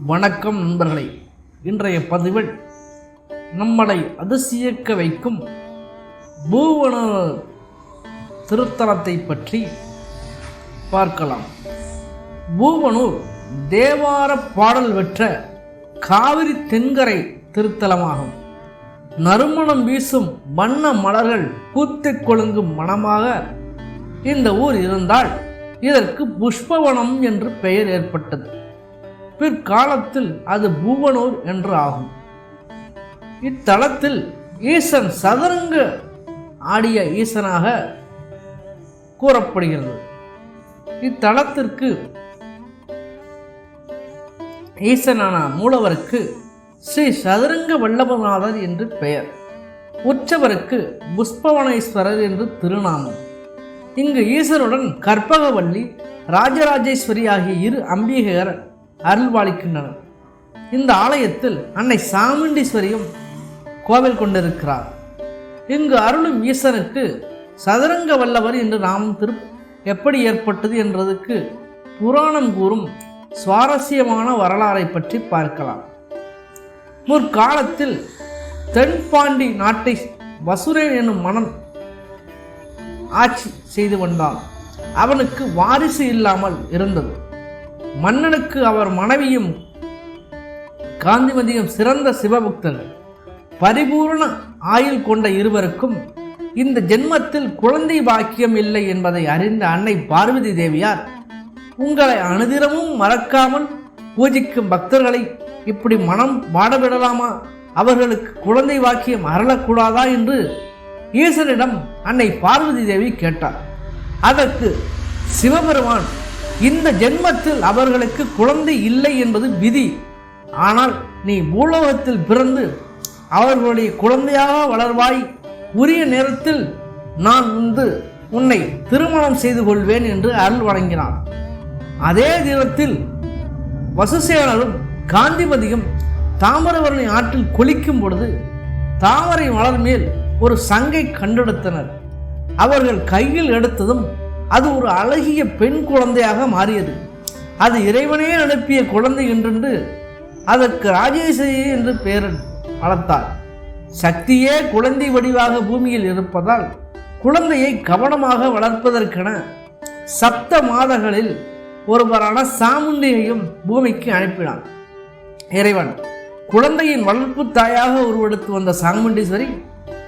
வணக்கம் நண்பர்களே. இன்றைய பதிவில் நம்மளை அதிசயிக்க வைக்கும் பூவன திருத்தலத்தை பற்றி பார்க்கலாம். பூவனூர் தேவார பாடல் பெற்ற காவிரி தென்கரை திருத்தலமாகும். நறுமணம் வீசும் வண்ண மலர்கள் பூத்துக் கொழுங்கும் மனமாக இந்த ஊர் இருந்தால் இதற்கு புஷ்பவனம் என்று பெயர் ஏற்பட்டது. பிற்காலத்தில் அது பூவனூர் என்று ஆகும் இத்தலத்தில் ஈசன் சதுரங்க ஆடிய ஈசனாக கூறப்படுகிறது. இத்தலத்திற்கு ஈசனான மூலவருக்கு ஸ்ரீ சதுரங்க வல்லபநாதர் என்று பெயர். உற்சவருக்கு புஷ்பவனேஸ்வரர் என்று திருநாமம். இங்கு ஈசனுடன் கற்பகவல்லி ராஜராஜேஸ்வரி ஆகிய இரு அம்பிகையர் அருள்வாளிக்கின்றனர். இந்த ஆலயத்தில் அன்னை சாமுண்டீஸ்வரியும் கோவில் கொண்டிருக்கிறார். இங்கு அருளும் ஈசனுக்கு சதுரங்க வல்லவர் என்று நாமம் திரு எப்படி ஏற்பட்டது என்றதுக்கு புராணம் கூறும் சுவாரஸ்யமான வரலாறை பற்றி பார்க்கலாம். முற்காலத்தில் தென்பாண்டி நாட்டை வசுரேன் என்னும் மனம் ஆட்சி செய்து வந்தான். அவனுக்கு வாரிசு இல்லாமல் இருந்தது. மன்னனுக்கு அவர் மனைவியும் காந்திமதியும் சிறந்த சிவபக்தர்கள். பரிபூர்ண ஆயுள் கொண்ட இருவருக்கும் இந்த ஜென்மத்தில் குழந்தை பாக்கியம் இல்லை என்பதை அறிந்த அன்னை பார்வதி தேவியார் உங்களை அனுதினமும் மறக்காமல் பூஜிக்கும் பக்தர்களை இப்படி மனம் வாடவிடலாமா அவர்களுக்கு குழந்தை வாக்கியம் அறளக்கூடாதா என்று ஈசனிடம் அன்னை பார்வதி தேவி கேட்டார். அதற்கு சிவபெருமான் இந்த ஜென்மத்தில் அவர்களுக்கு குழந்தை இல்லை என்பது விதி. ஆனால் நீ பூலோகத்தில் பிறந்து அவர்களுடைய குழந்தையாக வளர்வாய். உரிய நேரத்தில் நான் வந்து உன்னை திருமணம் செய்து கொள்வேன் என்று அருள் வழங்கினார். அதே தினத்தில் வசுசேனரும் காந்திமதியும் தாமிரபரணி ஆற்றில் குளிக்கும் பொழுது தாமரை மலர் மேல் ஒரு சங்கை கண்டெடுத்தனர். அவர்கள் கையில் எடுத்ததும் அது ஒரு அழகிய பெண் குழந்தையாக மாறியது. அது இறைவனே அனுப்பிய குழந்தை என்றென்று அதற்கு ராஜேஸ்வரி என்று பெயர் வளர்த்தார். சக்தியே குழந்தை வடிவாக பூமியில் இருப்பதால் குழந்தையை கவனமாக வளர்ப்பதற்கென சப்த மாதங்களில் ஒருவரான சாமுண்டியையும் பூமிக்கு அனுப்பினான். இறைவன் குழந்தையின் வளர்ப்பு தாயாக உருவெடுத்து வந்த சாமுண்டீஸ்வரி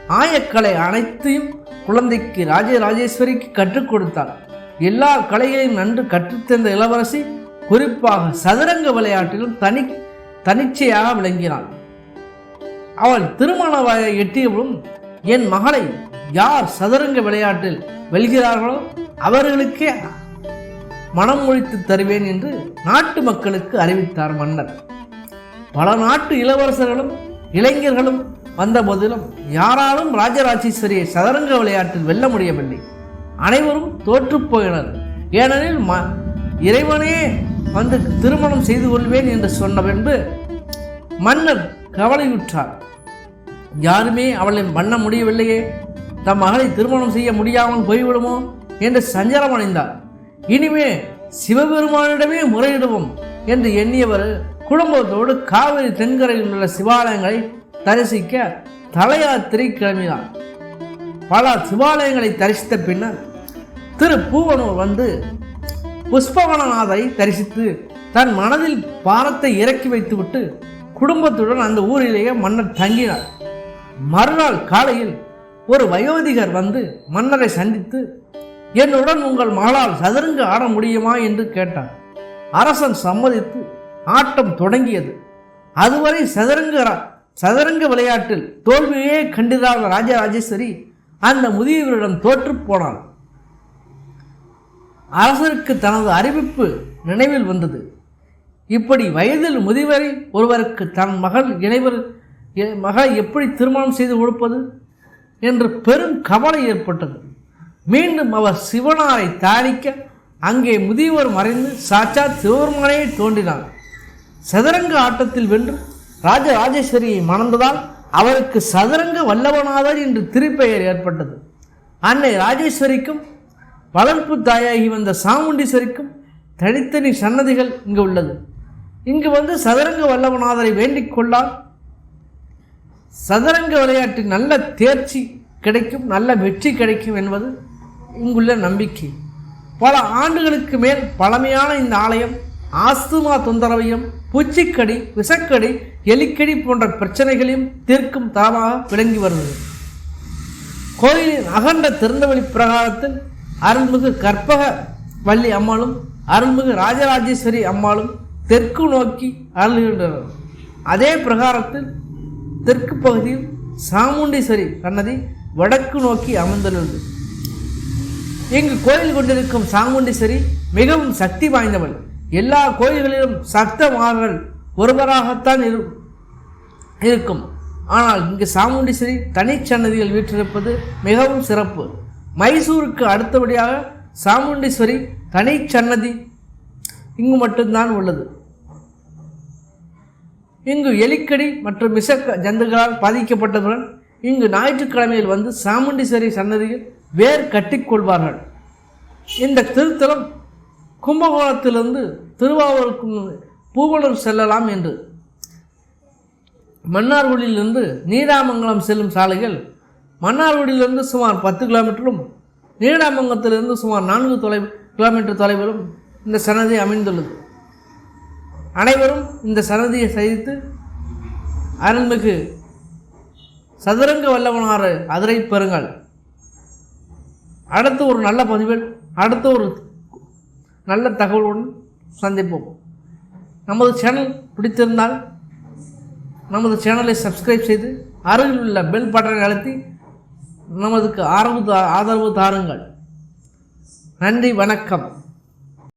ஆயக்கலை அனைத்தையும் குழந்தைக்கு ராஜராஜேஸ்வரிக்கு கற்றுக் கொடுத்தார். எல்லா கலைகளையும் நன்கு கற்றுத்தந்த இளவரசி குறிப்பாக சதுரங்க விளையாட்டிலும் தனி தனிச்சையாக விளங்கினாள். அவள் திருமண வயதை எட்டியவளும் என் மகளை யார் சதுரங்க விளையாட்டில் வெல்கிறார்களோ அவர்களுக்கே மனம் ஒழித்து தருவேன் என்று நாட்டு மக்களுக்கு அறிவித்தார் மன்னர். பல நாட்டு இளவரசர்களும் இளைஞர்களும் வந்த போதிலும் யாராலும் ராஜராஜேஸ்வரியை சதுரங்க விளையாட்டில் வெல்ல முடியவில்லை. அனைவரும் தோற்றுப்போயினர் ஏனெனில் ம இறைவனே வந்து திருமணம் செய்து கொள்வேன் என்று சொன்ன பின்பு மன்னர் கவலையுற்றார். யாருமே அவளை பண்ண முடியவில்லையே. தம் மகளை திருமணம் செய்ய முடியாமல் போய்விடுமோ என்று சஞ்சலம் அடைந்தார் இனிமே சிவபெருமானிடமே முறையிடுவோம் என்று எண்ணியவர் குடும்பத்தோடு காவிரி தென்கரையில் உள்ள சிவாலயங்களை தரிசிக்க தலையாத்திரை கிளம்பினார். பல சிவாலயங்களை தரிசித்த பின்னர் திரு பூவனூர் வந்து புஷ்பவனநாதரை தரிசித்து தன் மனதில் பாரத்தை இறக்கி வைத்துவிட்டு குடும்பத்துடன் அந்த ஊரிலேயே மன்னர் தங்கினார். மறுநாள் காலையில் ஒரு வயோதிகர் வந்து மன்னரை சந்தித்து என்னுடன் உங்கள் மகளால் சதுரங்க ஆட முடியுமா? என்று கேட்டார். அரசன் சம்மதித்து ஆட்டம் தொடங்கியது. அதுவரை சதுரங்க சதுரங்க விளையாட்டில் தோல்வியே கண்டிராத ராஜராஜேஸ்வரி அந்த முதியவரிடம் தோற்றுப் போனாள் அரசருக்கு தனது அறிவிப்பு நினைவில் வந்தது. இப்படி வயதில் முதியவரை ஒருவருக்கு தன் மகள் இணைவர் மகள் எப்படி திருமணம் செய்து கொடுப்பது என்று பெரும் கவலை ஏற்பட்டது. மீண்டும் அவர் சிவனாரை தாரிக்க அங்கே முதியவர் மறைந்து சாட்சாத் சிவபெருமானே தோன்றினார் சதுரங்க ஆட்டத்தில் வென்று ராஜராஜேஸ்வரியை மணந்ததால் அவருக்கு சதுரங்க வல்லவநாதர் என்று திருப்பெயர் ஏற்பட்டது. அன்னை ராஜேஸ்வரிக்கும் வளர்ப்பு தாயாகி வந்த சாமுண்டீஸ்வரிக்கும் தனித்தனி சன்னதிகள் இங்கு உள்ளது. இங்கு வந்து சதுரங்க வல்லவநாதரை வேண்டிக் கொண்டால் சதுரங்க விளையாட்டில் நல்ல தேர்ச்சி கிடைக்கும் நல்ல வெற்றி கிடைக்கும் என்பது இங்குள்ள நம்பிக்கை. பல ஆண்டுகளுக்கு மேல் பழமையான இந்த ஆலயம் ஆஸ்துமா தொந்தரவையும் பூச்சிக்கடி விஷக்கடி எலிக்கடி போன்ற பிரச்சனைகளையும் தீர்க்கும் தாமாக விளங்கி வருகிறது கோயிலின் அகண்ட திறந்தவெளி பிரகாரத்தில் அருள்மிகு கற்பக வள்ளி அம்மாளும் அருள்மிகு ராஜராஜேஸ்வரி அம்மாளும் தெற்கு நோக்கி அருள்கின்றனர். அதே பிரகாரத்தில் தெற்கு பகுதியில் சாமுண்டீஸ்வரி சன்னதி வடக்கு நோக்கி அமர்ந்துள்ளது. இங்கு கோயில் கொண்டிருக்கும் சாமுண்டீஸ்வரி மிகவும் சக்தி வாய்ந்தவள். எல்லா கோயில்களிலும் சக்தமார்கள் ஒருவராகத்தான் இரு இருக்கும். ஆனால் இங்கு சாமுண்டீஸ்வரி தனிச்சன்னதியில் வீற்றிருப்பது மிகவும் சிறப்பு. மைசூருக்கு அடுத்தபடியாக சாமுண்டீஸ்வரி தனிச்சன்னதி இங்கு மட்டும்தான் உள்ளது. இங்கு எலிக்கடி மற்றும் விஷ ஜந்துகளால் பாதிக்கப்பட்டதுடன் இங்கு ஞாயிற்றுக்கிழமையில் வந்து சாமுண்டீஸ்வரி சன்னதியில் வேர் கட்டிக்கொள்வார்கள் இந்த திருத்தலம் கும்பகோணத்திலிருந்து திருவாவூருக்கு பூவலூர் செல்லலாம் என்று. மன்னார்குடியிலிருந்து நீடாமங்கலம் செல்லும் சாலைகள் மன்னார்குடியிலிருந்து சுமார் பத்து கிலோமீட்டரும் நீடாமங்கலத்திலிருந்து சுமார் நான்கு தொலை கிலோமீட்டர் தொலைவிலும் இந்த சன்னதி அமைந்துள்ளது. அனைவரும் இந்த சன்னதியை சந்தித்து அருள்மிகு சதுரங்க வல்லவனாறு அதிரை பெறுங்கள். அடுத்து ஒரு நல்ல பதிவில் அடுத்த ஒரு நல்ல தகவலுடன் சந்திப்போம். நமது சேனல் பிடித்திருந்தால் நமது சேனலை சப்ஸ்கிரைப் செய்து அருகில் உள்ள பெல் பட்டனை அழுத்தி நமதுக்கு ஆதரவு ஆதரவு தாருங்கள். நன்றி வணக்கம்.